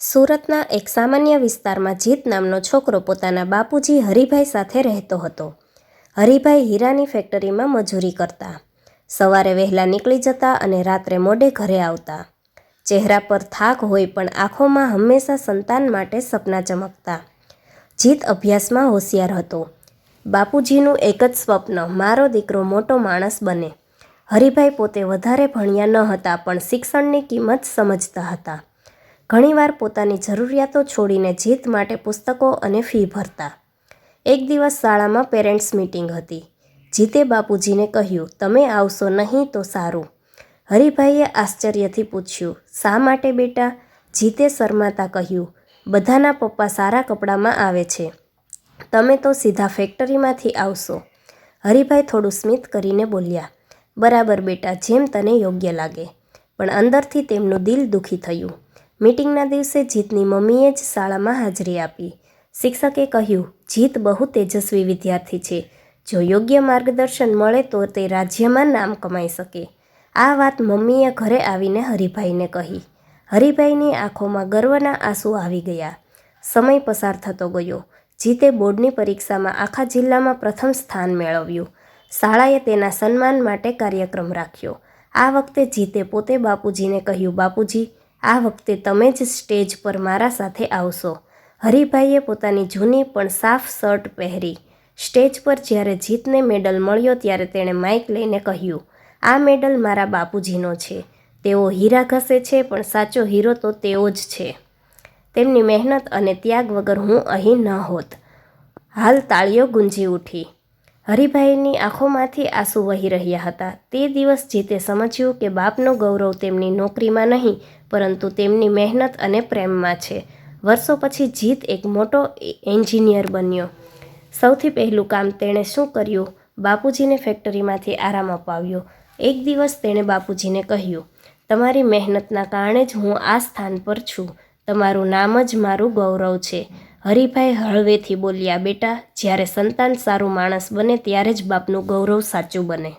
સુરતના એક સામાન્ય વિસ્તારમાં જીત નામનો છોકરો પોતાના બાપુજી હરિભાઈ સાથે રહેતો હતો. હરિભાઈ હીરાની ફેક્ટરીમાં મજૂરી કરતા. સવારે વહેલા નીકળી જતા અને રાત્રે મોડે ઘરે આવતા. ચહેરા પર થાક હોય પણ આંખોમાં હંમેશા સંતાન માટે સપના ચમકતા. જીત અભ્યાસમાં હોશિયાર હતો. બાપુજીનું એક જ સ્વપ્ન, મારો દીકરો મોટો માણસ બને. હરિભાઈ પોતે વધારે ભણ્યા ન હતા પણ શિક્ષણની કિંમત સમજતા હતા. ઘણીવાર પોતાની જરૂરિયાતો છોડીને જીત માટે પુસ્તકો અને ફી ભરતા. એક દિવસ શાળામાં પેરેન્ટ્સ મીટિંગ હતી. જીતે બાપુજીને કહ્યું, તમે આવશો નહીં તો સારું. હરિભાઈએ આશ્ચર્યથી પૂછ્યું, શા માટે બેટા? જીતે શરમાતા કહ્યું, બધાના પપ્પા સારા કપડામાં આવે છે. તમે તો સીધા ફેક્ટરીમાંથી આવશો. હરિભાઈ થોડું સ્મિત કરીને બોલ્યા, બરાબર બેટા, જેમ તને યોગ્ય લાગે. પણ અંદરથી તેમનું દિલ દુઃખી થયું. મીટિંગના દિવસે જીતની મમ્મીએ જ શાળામાં હાજરી આપી. શિક્ષકે કહ્યું, જીત બહુ તેજસ્વી વિદ્યાર્થી છે. જો યોગ્ય માર્ગદર્શન મળે તો તે રાજ્યમાં નામ કમાઈ શકે. આ વાત મમ્મીએ ઘરે આવીને હરિભાઈને કહી. હરિભાઈની આંખોમાં ગર્વના આંસુ આવી ગયા. સમય પસાર થતો ગયો. જીતે બોર્ડની પરીક્ષામાં આખા જિલ્લામાં પ્રથમ સ્થાન મેળવ્યું. શાળાએ તેના સન્માન માટે કાર્યક્રમ રાખ્યો. આ વખતે જીતે પોતે બાપુજીને કહ્યું, બાપુજી આ વખતે તમે જ સ્ટેજ પર મારા સાથે આવશો. હરિભાઈએ પોતાની જૂની પણ સાફ શર્ટ પહેરી. સ્ટેજ પર જ્યારે જીતને મેડલ મળ્યો ત્યારે તેણે માઇક લઈને કહ્યું, આ મેડલ મારા બાપુજીનો છે. તેઓ હીરા ઘસે છે, પણ સાચો હીરો તો તેઓ જ છે. તેમની મહેનત અને ત્યાગ વગર હું અહીં ન હોત. હાલ તાળીઓ ગુંજી ઉઠી. હરિભાઈની આંખોમાંથી આંસુ વહી રહ્યા હતા. તે દિવસ જીતે સમજ્યું કે બાપનો ગૌરવ તેમની નોકરીમાં નહીં, પરંતુ તેમની મહેનત અને પ્રેમમાં છે. વર્ષો પછી જીત એક મોટો એન્જિનિયર બન્યો. સૌથી પહેલું કામ તેણે શું કર્યું? બાપુજીને ફેક્ટરીમાંથી આરામ અપાવ્યો. એક દિવસ તેણે બાપુજીને કહ્યું, તમારી મહેનતના કારણે જ હું આ સ્થાન પર છું. તમારું નામ જ મારું ગૌરવ છે. હરિભાઈ હળવેથી બોલ્યા, બેટા, જ્યારે સંતાન સારું માણસ બને, ત્યારે જ બાપનું ગૌરવ સાચું બને.